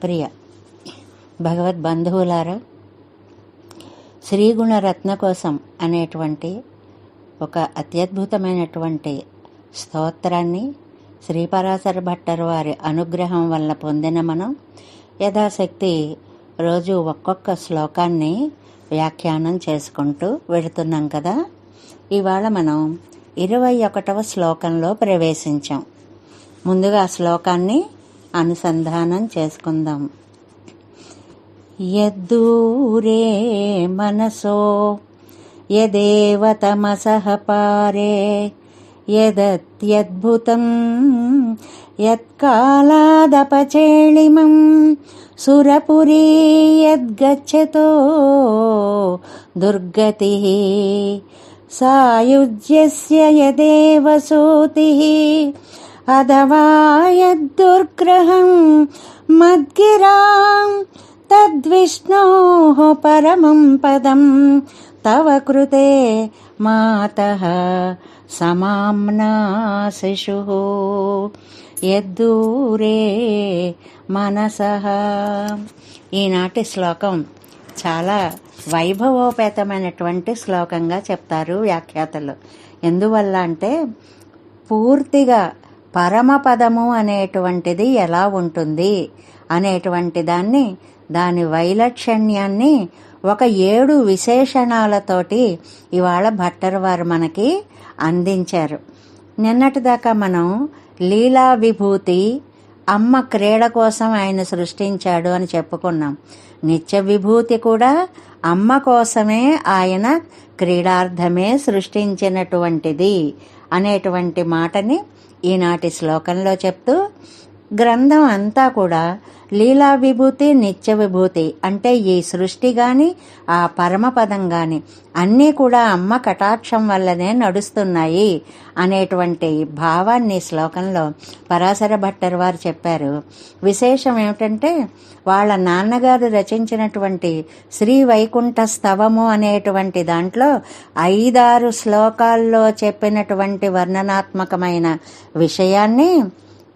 ప్రియ భగవద్ బంధువులారా శ్రీగుణరత్న కోసం అనేటువంటి ఒక అత్యద్భుతమైనటువంటి స్తోత్రాన్ని శ్రీపరాశర భట్టర్ వారి అనుగ్రహం వల్ల పొందిన మనం యథాశక్తి రోజు ఒక్కొక్క శ్లోకాన్ని వ్యాఖ్యానం చేసుకుంటూ వెళుతున్నాం కదా. ఇవాళ మనం ఇరవై ఒకటవ శ్లోకంలో ప్రవేశించాం. ముందుగా శ్లోకాన్ని అనుసంధానం చేసుకుందాం. యద్దూరే మనసో యదేవ తమసః పారే యదత్యద్భుతం యత్కాలాదపచేళిమం సురపురీ యద్గచ్చతో దుర్గతి సాయుజ్యస్య యదేవ సూతిः అథవా యద్దుర్గ్రహం మద్గిరాం తద్విష్ణోः పరమం పదం తవ కృతే మాతः సమామ్నా శిశుः యద్దూరే మనసః ఈనాటి శ్లోకం చాలా వైభవోపేతమైనటువంటి శ్లోకంగా చెప్తారు వ్యాఖ్యాతలు. ఎందువల్ల అంటే పూర్తిగా పరమపదము అనేటువంటిది ఎలా ఉంటుంది అనేటువంటి దాన్ని దాని వైలక్షణ్యాన్ని ఒక ఏడు విశేషణాలతోటి ఇవాళ భట్టర్ వారు మనకి అందించారు. నిన్నటిదాకా మనం లీలా విభూతి అమ్మ క్రీడ కోసం ఆయన సృష్టించాడు అని చెప్పుకున్నాం. నిత్య విభూతి కూడా అమ్మ కోసమే ఆయన క్రీడార్థమే సృష్టించినటువంటిది అనేటువంటి మాటని ఈనాటి శ్లోకంలో చెప్తూ గ్రంథం అంతా కూడా లీలా విభూతి నిత్య విభూతి అంటే ఈ సృష్టి గాని ఆ పరమపదం గాని అన్నీ కూడా అమ్మ కటాక్షం వల్లనే నడుస్తున్నాయి అనేటువంటి భావాన్ని శ్లోకంలో పరాశర భట్టర్ వారు చెప్పారు. విశేషం ఏమిటంటే వాళ్ళ నాన్నగారు రచించినటువంటి శ్రీ వైకుంఠ స్తవము అనేటువంటి దాంట్లో ఐదారు శ్లోకాల్లో చెప్పినటువంటి వర్ణనాత్మకమైన విషయాన్ని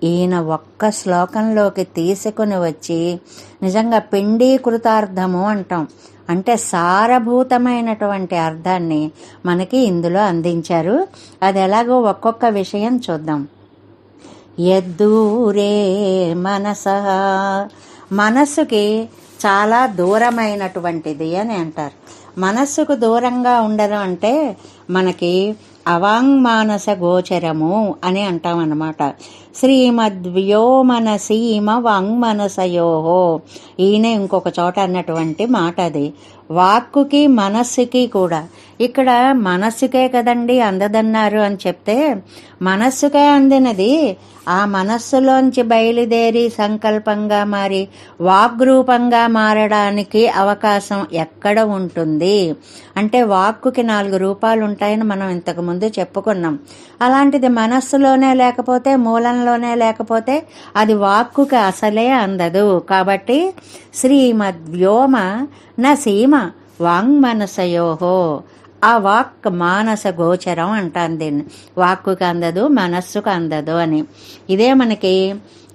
ఈయన ఒక్క శ్లోకంలోకి తీసుకుని వచ్చి నిజంగా పిండీకృతార్థము అంటాం. అంటే సారభూతమైనటువంటి అర్థాన్ని మనకి ఇందులో అందించారు. అది ఎలాగో ఒక్కొక్క విషయం చూద్దాం. ఎద్దూరే మనస. మనస్సుకి చాలా దూరమైనటువంటిది అని అంటారు. మనస్సుకు దూరంగా ఉండడం అంటే మనకి అవాంగ్మానస గోచరము అని అంటాం అన్నమాట శ్రీమద్వ్యోమనసీమ సీమ వాంగ్మనసయోహో ఈయన ఇంకొక చోట అన్నటువంటి మాట అది వాక్కుకి మనస్సుకి కూడా. ఇక్కడ మనస్సుకే కదండి అందదన్నారు అని చెప్తే మనస్సుకే అందినది. ఆ మనస్సులోంచి బయలుదేరి సంకల్పంగా మారి వాగ్రూపంగా మారడానికి అవకాశం ఎక్కడ ఉంటుంది? అంటే వాక్కుకి నాలుగు రూపాలు ఉంటాయని మనం ఇంతకు ముందు చెప్పుకున్నాం. అలాంటిది మనస్సులోనే లేకపోతే మూలం రూపంలోనే లేకపోతే అది వాక్కుకి అసలే అందదు. కాబట్టి శ్రీమద్వ్యోమ నా సీమ వాంగ్మనసయోహో. ఆ వాక్ మానస గోచరం అంటాను దీన్ని. వాక్కుకి అందదు మనస్సుకు అందదు అని. ఇదే మనకి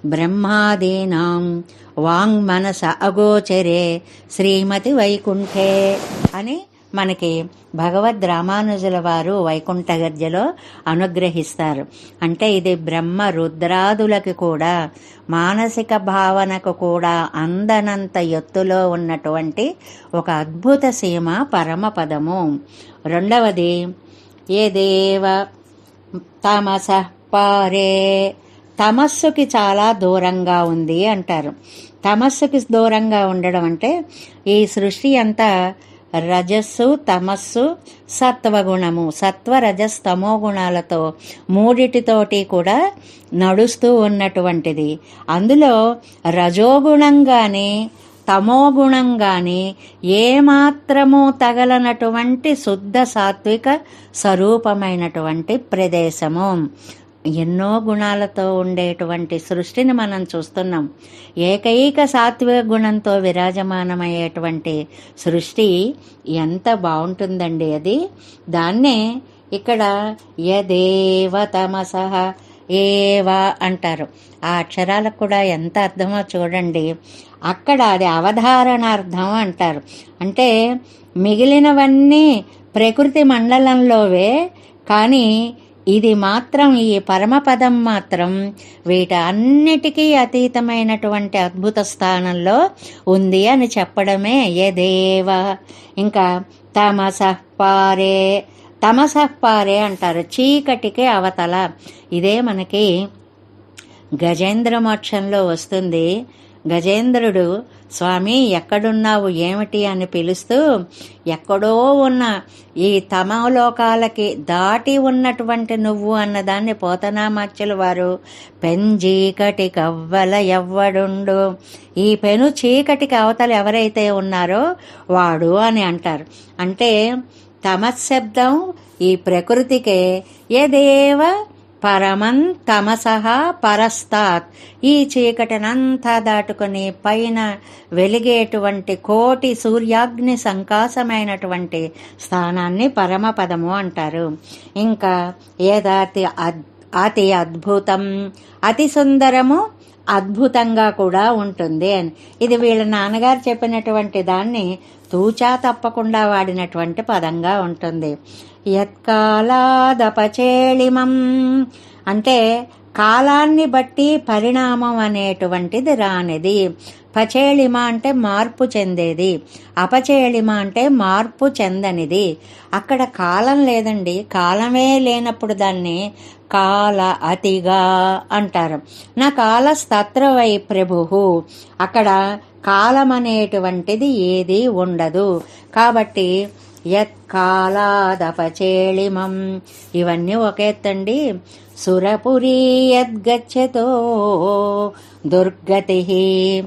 బ్రహ్మాదీనాం వాంగ్ మనస అగోచరే శ్రీమతి వైకుంఠే అని మనకి భగవద్ రామానుజుల వారు వైకుంఠ గర్జలో అనుగ్రహిస్తారు. అంటే ఇది బ్రహ్మ రుద్రాదులకి కూడా మానసిక భావనకు కూడా అందనంత ఎత్తులో ఉన్నటువంటి ఒక అద్భుత సీమ పరమపదము. రెండవది ఏ దేవ తమస పారే తమస్సుకి చాలా దూరంగా ఉంది అంటారు. తమస్సుకి దూరంగా ఉండడం అంటే ఈ సృష్టి అంతా రజస్సు తమస్సు సత్వగుణము సత్వ రజస్ తమో గుణాలతో మూడిటితోటి కూడా నడుస్తూ ఉన్నటువంటిది. అందులో రజోగుణం కానీ తమోగుణం కానీ ఏమాత్రము తగలనటువంటి శుద్ధ సాత్విక స్వరూపమైనటువంటి ప్రదేశము. ఎన్నో గుణాలతో ఉండేటువంటి సృష్టిని మనం చూస్తున్నాం. ఏకైక సాత్విక గుణంతో విరాజమానమయ్యేటువంటి సృష్టి ఎంత బాగుంటుందండి అది? దాన్నే ఇక్కడ యదేవ తమసహ ఏవా అంటారు. ఆ అక్షరాలకు కూడా ఎంత అర్థమో చూడండి. అక్కడ అది అవధారణార్థం అంటారు. అంటే మిగిలినవన్నీ ప్రకృతి మండలంలోవే కానీ ఇది మాత్రం ఈ పరమపదం మాత్రం వీట అన్నిటికీ అతీతమైనటువంటి అద్భుత స్థానంలో ఉంది అని చెప్పడమే యదేవ ఇంకా తమసపారే తమసహపారే అంటారు. చీకటికి అవతల. ఇదే మనకి గజేంద్ర మోక్షంలో వస్తుంది. గజేంద్రుడు స్వామి ఎక్కడున్నావు ఏమిటి అని పిలుస్తూ ఎక్కడో ఉన్న ఈ తమలోకాలకి దాటి ఉన్నటువంటి నువ్వు అన్నదాన్ని పోతనామాచ్యులు వారు పెంజీకటి కవ్వల ఎవ్వడుండు. ఈ పెను చీకటికి అవతలు ఎవరైతే ఉన్నారో వాడు అని అంటారు. అంటే తమశబ్దం ఈ ప్రకృతికే ఏదేవ పరమం తమసహ పరస్తాత్. ఈ చీకటినంతా దాటుకుని పైన వెలిగేటువంటి కోటి సూర్యాగ్ని సంకాసమైనటువంటి స్థానాన్ని పరమపదము అంటారు. ఇంకా ఏదాతి అతి అద్భుతం అతి సుందరము అద్భుతంగా కూడా ఉంటుంది అని. ఇది వీళ్ళ నాన్నగారు చెప్పినటువంటి దాన్ని తూచా తప్పకుండా వాడినటువంటి పదంగా ఉంటుంది. యత్కాలాదపచేళిమం. అంటే కాలాన్ని బట్టి పరిణామం అనేటువంటిది రానిది. పచేళిమ అంటే మార్పు చెందేది. అపచేళిమ అంటే మార్పు చెందనిది. అక్కడ కాలం లేదండి. కాలమే లేనప్పుడు దాన్ని కాల అతిగా అంటారు. నా కాలస్తత్రవై ప్రభు అక్కడ కాలం అనేటువంటిది ఏది ఉండదు. కాబట్టి యత్కాలాదపచేళిమం ఇవన్నీ ఒకెత్తండి సురపురి యద్గచ్చతో దుర్గతి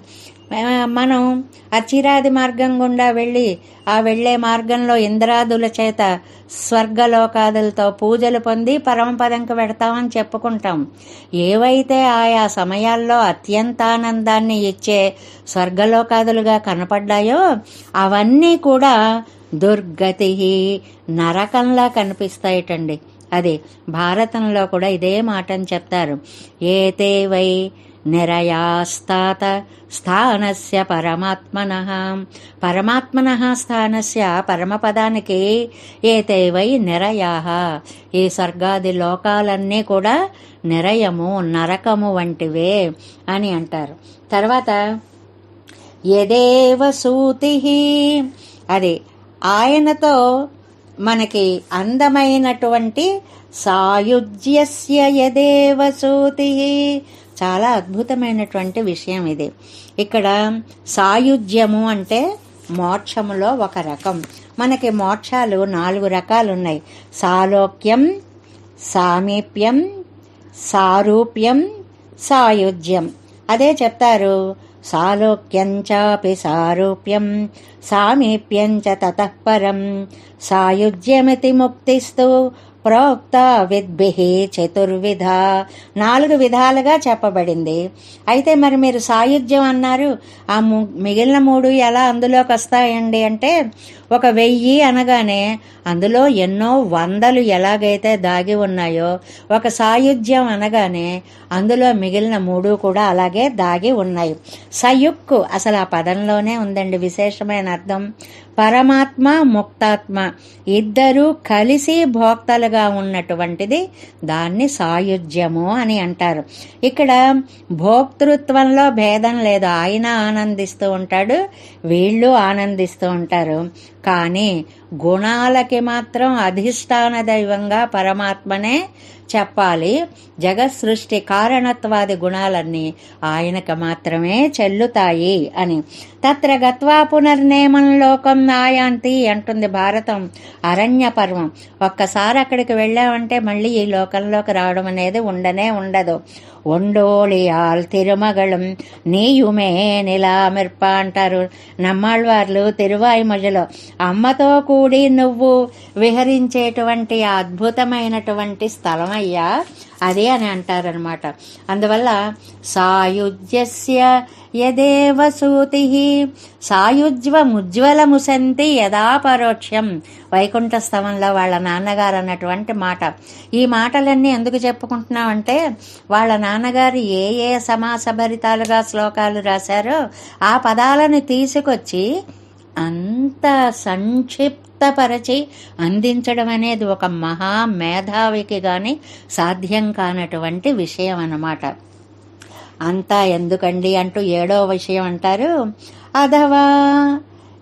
మనం అచిరాది మార్గం గుండా వెళ్ళి ఆ వెళ్ళే మార్గంలో ఇంద్రాదుల చేత స్వర్గలోకాదులతో పూజలు పొంది పరమపదంకు పెడతామని చెప్పుకుంటాం. ఏవైతే ఆయా సమయాల్లో అత్యంతానందాన్ని ఇచ్చే స్వర్గలోకాదులుగా కనపడ్డాయో అవన్నీ కూడా దుర్గతి నరకంలా కనిపిస్తాయిటండి. అది భారతంలో కూడా ఇదే మాటని చెప్తారు. ఏతే వై నిరయాస్తాత స్థానస్య పరమాత్మన పరమాత్మన స్థానస్య పరమపదానికి ఏతేవై నిరయా ఈ స్వర్గాది లోకాలన్నీ కూడా నిరయము నరకము వంటివే అని అంటారు. తర్వాత యదేవ సూతి. అది ఆయనతో మనకి అందమైనటువంటి సాయుజ్యస్య యదేవ సూతి. చాలా అద్భుతమైనటువంటి విషయం ఇది. ఇక్కడ సాయుధ్యము అంటే మోక్షములో ఒక రకం. మనకి మోక్షాలు నాలుగు రకాలు ఉన్నాయి సాలోక్యం సామీప్యం సారూప్యం సాయుధ్యం. అదే చెప్తారు. సాలోక్యంచాపి సారూప్యం సామీప్యం చ తతఃపరం సాయుధ్యమితి ముక్తిస్తూ ప్రోక్త విద్భి చతుర్విధ. నాలుగు విధాలుగా చెప్పబడింది. అయితే మరి మీరు సాయుధ్యం అన్నారు. ఆ మిగిలిన మూడు ఎలా అందులోకి వస్తాయండి అంటే ఒక వెయ్యి అనగానే అందులో ఎన్నో వందలు ఎలాగైతే దాగి ఉన్నాయో ఒక సాయుధ్యం అనగానే అందులో మిగిలిన మూడు కూడా అలాగే దాగి ఉన్నాయి. సయుక్కు అసలు ఆ పదంలోనే ఉందండి విశేషమైన అర్థం. పరమాత్మ ముక్తాత్మ ఇద్దరూ కలిసి భోక్తలుగా ఉన్నటువంటిది దాన్ని సాయుధ్యము అని అంటారు. ఇక్కడ భోక్తృత్వంలో భేదం లేదు. ఆయన ఆనందిస్తూ ఉంటాడు వీళ్ళు ఆనందిస్తూ ఉంటారు. కానీ గుణాలకి మాత్రం అధిష్టాన దైవంగా పరమాత్మనే చెప్పాలి. జగత్ సృష్టి కారణత్వాది గుణాలన్నీ ఆయనకు మాత్రమే చెల్లుతాయి అని. తత్ర గత్వా పునర్నేమం లోకం నాయాంతి అంటుంది భారతం అరణ్య పర్వం ఒక్కసారి అక్కడికి వెళ్ళామంటే మళ్ళీ ఈ లోకంలోకి రావడం అనేది ఉండనే ఉండదు. ఒండోళియాల్ తిరుమగళం నీయుమే నిలామిర్ప అంటారు. నమ్మాళ్ళవార్లు తిరువాయిమజలో. అమ్మతో కూ నువ్వు విహరించేటువంటి అద్భుతమైనటువంటి అద్భుతమైనటువంటి స్థలమయ్యా. అదే అని అంటారనమాట అందువల్ల సాయుజ్యస్య యదేవ సూతి. సాయుజ్వముజ్వలముసంతి యదా పరోక్షం. వైకుంఠ స్థవంలో వాళ్ళ నాన్నగారు అన్నటువంటి మాట. ఈ మాటలన్నీ ఎందుకు చెప్పుకుంటున్నామంటే వాళ్ళ నాన్నగారు ఏ ఏ సమాసభరితాలుగా శ్లోకాలు రాశారో ఆ పదాలను తీసుకొచ్చి అంత సంక్షిప్తపరచి అందించడం అనేది ఒక మహా మేధావికి కానీ సాధ్యం కానటువంటి విషయం అన్నమాట. అంతా ఎందుకండి అంటూ ఏడో విషయం అంటారు. అథవా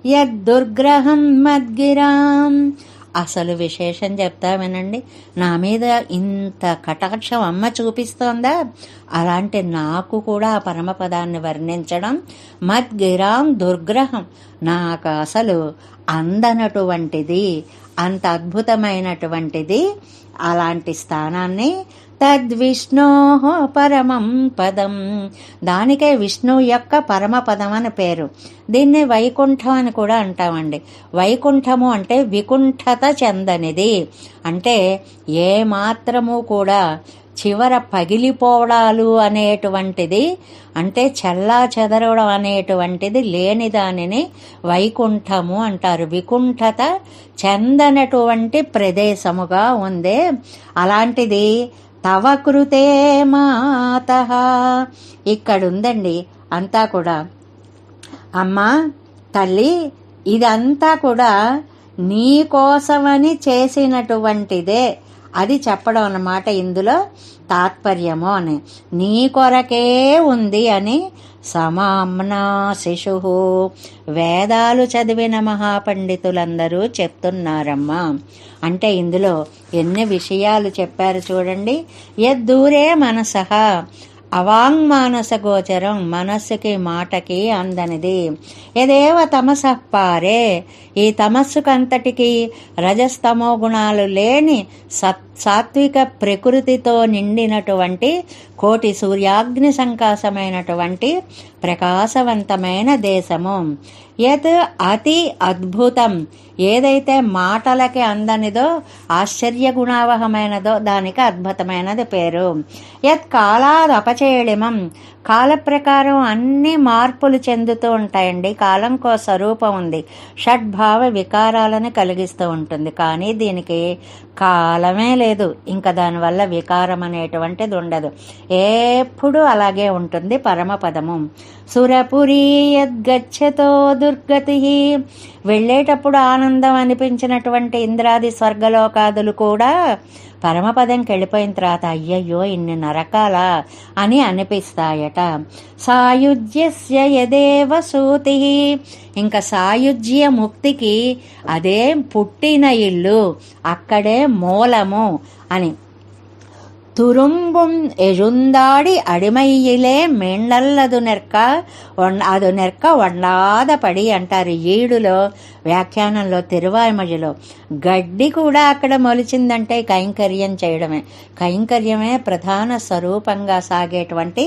యద్దుర్గ్రహం మద్గిరాం అసలు విశేషం చెప్తా వినండి. నా మీద ఇంత కటాక్షం అమ్మ చూపిస్తోందా? అలాంటి నాకు కూడా ఆ పరమపదాన్ని వర్ణించడం మద్గిరాం దుర్గ్రహం. నాకు అసలు అందనటువంటిది అంత అద్భుతమైనటువంటిది అలాంటి స్థానాన్ని తద్విష్ణో పరమం పదం. దానికే విష్ణువు యొక్క పరమ పదం అని పేరు. దీన్ని వైకుంఠం అని కూడా అంటామండి. వైకుంఠము అంటే వికుంఠత చెందనిది. అంటే ఏ మాత్రము కూడా చివర పగిలిపోవడాలు అనేటువంటిది అంటే చల్లా చెదరవడం అనేటువంటిది లేని దానిని వైకుంఠము అంటారు. వికుంఠత చెందనటువంటి ప్రదేశముగా ఉంది. అలాంటిది తవ కృతే మాత. ఇక్కడుందండి అంతా కూడా. అమ్మా తల్లి ఇదంతా కూడా నీ కోసమని చేసినటువంటిదే. అది చెప్పడం అన్నమాట ఇందులో తాత్పర్యము అని. నీ కొరకే ఉంది అని సమామ్నా శిశు వేదాలు చదివిన మహాపండితులందరూ చెప్తున్నారమ్మా. అంటే ఇందులో ఎన్ని విషయాలు చెప్పారు చూడండి. ఎద్దూరే మనసహ అవాంగ్మానస గోచరం మనస్సుకి మాటకి అందనిది. ఎదేవ తమస పారే. ఈ తమస్సుకంతటికి రజస్తమో గుణాలు లేని సత్ సాత్విక ప్రకృతితో నిండినటువంటి కోటి సూర్యాగ్ని సంకాసమైనటువంటి ప్రకాశవంతమైన దేశము. యత్ అతి అద్భుతం. ఏదైతే మాటలకి అందనిదో ఆశ్చర్య గుణావహమైనదో దానికి అద్భుతమైనది పేరు. యత్ కాలాద్ అపచేళిమం కాల ప్రకారం అన్ని మార్పులు చెందుతూ ఉంటాయండి. కాలంకో స్వరూపం ఉంది. షడ్భావ వికారాలను కలిగిస్తూ ఉంటుంది. కానీ దీనికి కాలమే లేదు. ఇంకా దానివల్ల వికారం అనేటువంటిది ఉండదు. ఎప్పుడు అలాగే ఉంటుంది పరమపదము సురపురి యద్గచ్చతో దుర్గతి వెళ్ళేటప్పుడు ఆనందం అనిపించినటువంటి ఇంద్రాది స్వర్గలోకాదులు కూడా పరమపదంకి వెళ్ళిపోయిన తర్వాత అయ్యయ్యో ఇన్ని నరకాల అని అనిపిస్తాయట. సాయుధ్యస్య యదేవ సూతి. ఇంకా సాయుధ్య ముక్తికి అదే పుట్టిన ఇల్లు అక్కడే మూలము అని. துரும்பும் எழுந்தாடி అడిమయ్యిలే మెండల్లదు నెర్క అది నెర్క వండాదపడి అంటారు ఈడులో వ్యాఖ్యానంలో తిరువాయిమజలో గడ్డి కూడా అక్కడ మొలిచిందంటే కైంకర్యం చేయడమే కైంకర్యమే ప్రధాన స్వరూపంగా సాగేటువంటి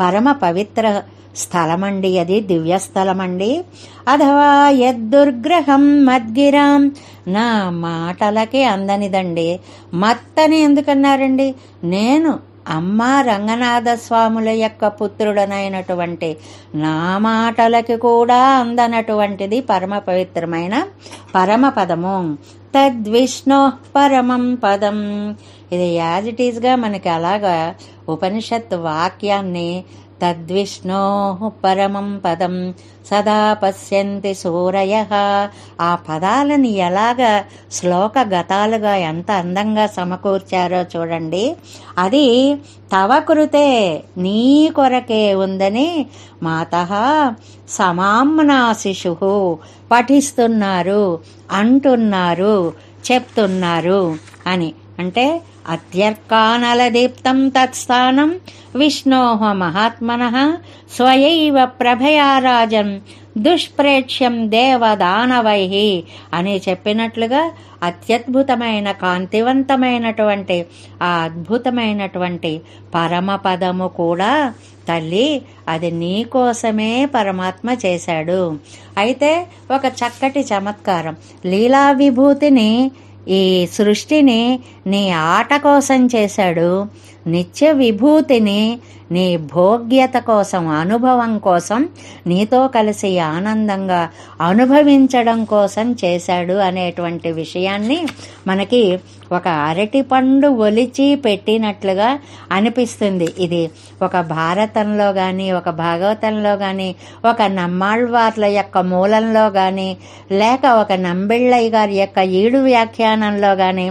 పరమ పవిత్ర స్థలమండి అది దివ్యస్థలమండి. అథవా యద్దుర్గ్రహం మద్గిరాం. నా మాటలకే అందనిదండి. మత్తని ఎందుకన్నారండి? నేను అమ్మ రంగనాథ స్వాముల యొక్క పుత్రుడనైనటువంటి నా మాటలకి కూడా అందనటువంటిది పరమ పవిత్రమైన పరమ పదము. తద్విష్ణు పరమం పదం. ఇది యాజ్ ఇట్ ఈస్గా మనకి అలాగా ఉపనిషత్ వాక్యాన్ని తద్విష్ణో పరమం పదం. సదా పశ్యంతి సూరయ. ఆ పదాలని ఎలాగ శ్లోక గతాలుగా ఎంత అందంగా సమకూర్చారో చూడండి. అది తవ కృతే నీ కొరకే ఉందని మాత సమామ్నా శిశు పఠిస్తున్నారు అంటున్నారు చెప్తున్నారు అని. అంటే అత్యర్కానలదీప్తం తత్స్థానం విష్ణో మహాత్మన స్వయైవ ప్రభయారాజన్ దుష్ప్రేక్ష్యం దేవదానవై అని చెప్పినట్లుగా అత్యద్భుతమైన కాంతివంతమైనటువంటి ఆ అద్భుతమైనటువంటి పరమపదము కూడా తల్లి అది నీ కోసమే పరమాత్మ చేశాడు. అయితే ఒక చక్కటి చమత్కారం లీలా విభూతిని ఈ సృష్టిని నీ ఆట కోసం చేశాడు. నిత్య విభూతిని నీ భోగ్యత కోసం అనుభవం కోసం నీతో కలిసి ఆనందంగా అనుభవించడం కోసం చేశాడు అనేటువంటి విషయాన్ని మనకి ఒక అరటి పండు ఒలిచి పెట్టినట్లుగా అనిపిస్తుంది. ఇది ఒక భారతంలో కానీ ఒక భాగవతంలో కానీ ఒక నమ్మాళ్వార్ల యొక్క మూలంలో కానీ లేక ఒక నంబిళ్ళయ్య గారి యొక్క ఈడు వ్యాఖ్యానంలో కానీ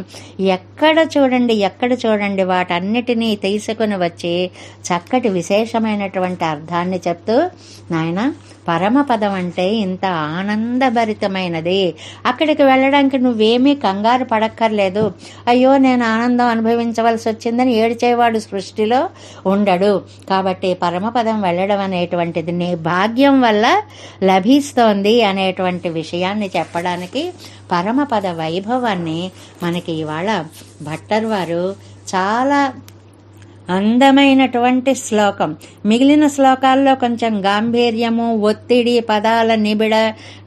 ఎక్కడ చూడండి ఎక్కడ చూడండి వాటన్నిటినీ తీసుకుని వచ్చి చక్కటి విశేషమైనటువంటి అర్థాన్ని చెప్తూ నాయన పరమపదం అంటే ఇంత ఆనందభరితమైనది. అక్కడికి వెళ్ళడానికి నువ్వేమీ కంగారు పడక్కర్లేదు. అయ్యో నేను ఆనందం అనుభవించవలసి వచ్చిందని ఏడిచేవాడు సృష్టిలో ఉండడు. కాబట్టి పరమపదం వెళ్ళడం అనేటువంటిది నీ భాగ్యం వల్ల లభిస్తోంది అనేటువంటి విషయాన్ని చెప్పడానికి పరమపద వైభవాన్ని మనకి ఇవాళ భట్టర్ వారు చాలా అందమైనటువంటి శ్లోకం. మిగిలిన శ్లోకాల్లో కొంచెం గాంభీర్యము ఒత్తిడి పదాల నిబిడ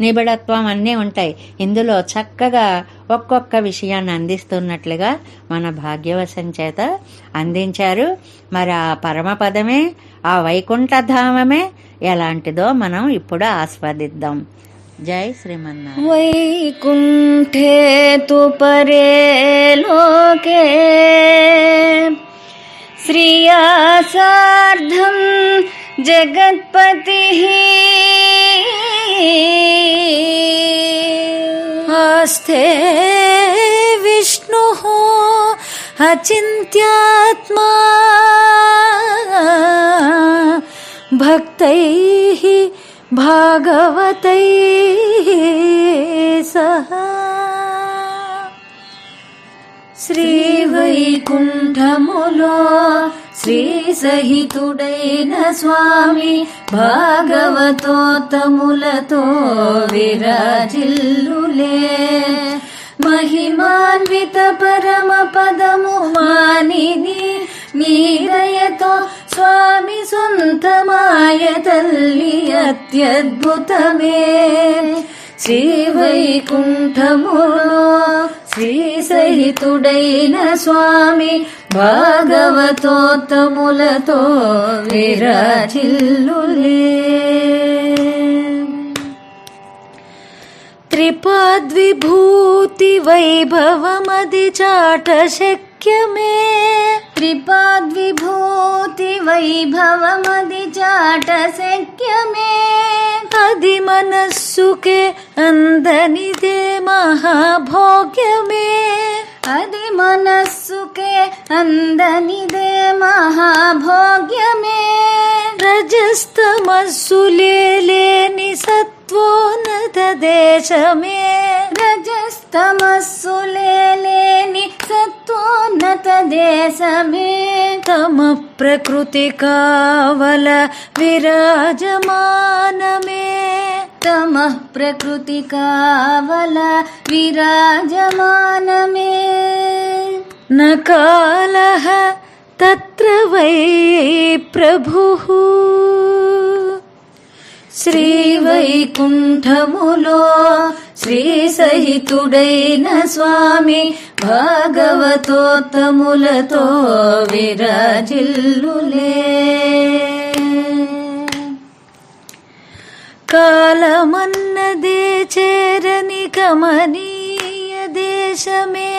నిబిడత్వం అన్నీ ఉంటాయి. ఇందులో చక్కగా ఒక్కొక్క విషయాన్ని అందిస్తున్నట్లుగా మన భాగ్యవశం చేత అందించారు. మరి ఆ పరమపదమే ఆ వైకుంఠధామమే ఎలాంటిదో మనం ఇప్పుడు ఆస్వాదిద్దాం. జై శ్రీమన్నా వైకుంఠే తు పరే లోకే श्रिया सार्धं जगत्पतिः। आस्ते विष्णुः अचिन्त्यात्मा। भक्तैः भागवतैः सह శ్రీవైకుంఠములో శ్రీ సహితుడైన స్వామి భాగవతోత్తములతో విరాజిల్లులే. మహిమాన్విత పరమ పదము మానిని నీదయతో స్వామి సొంతమాయ తల్లి అత్యద్భుతమే. శ్రీ వైకుంఠములో శ్రీ సహితుడైన స్వామి భాగవతోత్తములతో విరాజిల్లులే. త్రిపాద్విభూతి వైభవమది చాట శక్యమే త్రిపాద్విభూతి వైభవమది చాట శక్యమే అది మనస్సుకే అందనిదే మహాభోగ్యమే. అది మనస్సుకే అందనిదే మహాభోగ్యమే. రజస్తమస్సులే देशमे विराजमान मे तमः प्रकृतिकावल विराजमान मे न कालः तत्र वै प्रभुः। శ్రీవైకుంఠములో శ్రీ సహితుడైన స్వామి భాగవతోత్తములతో విరాజిల్లులే. కాలమన్నదే చేరని కమనీయ దేశమే.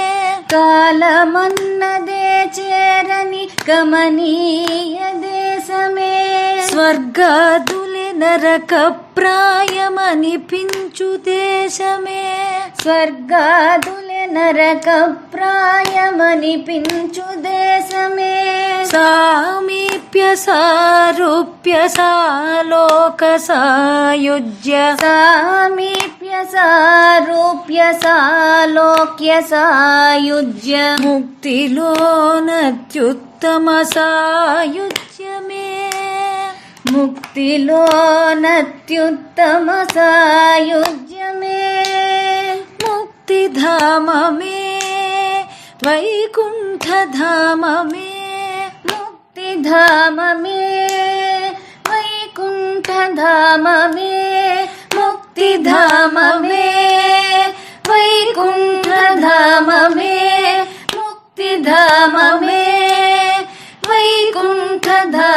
కాలమన్నదే చేరని కమనీయ దేశమే. స్వర్గాదులే నరక ప్రాయమనిపించు దేశమే స్వర్గాదులే నరక ప్రాయమనిపించు దేశమే సామీప్య సారూప్య సాలోక సాయుజ్య సామీప్య సారూప్య సాలోక్య సాయుజ్య ముక్తిలోనత్యుత్తమ సాయుజ్యమే. ముక్తిలోనత్యుత్తమ సాయుజ్యమే ముక్తిధామమే వైకుంఠధామమే ముక్తిధామమే వైకుంఠధామమే ముక్తిధామమే వైకుంఠధామమే ముక్తిధామమే వైకుంఠధామమే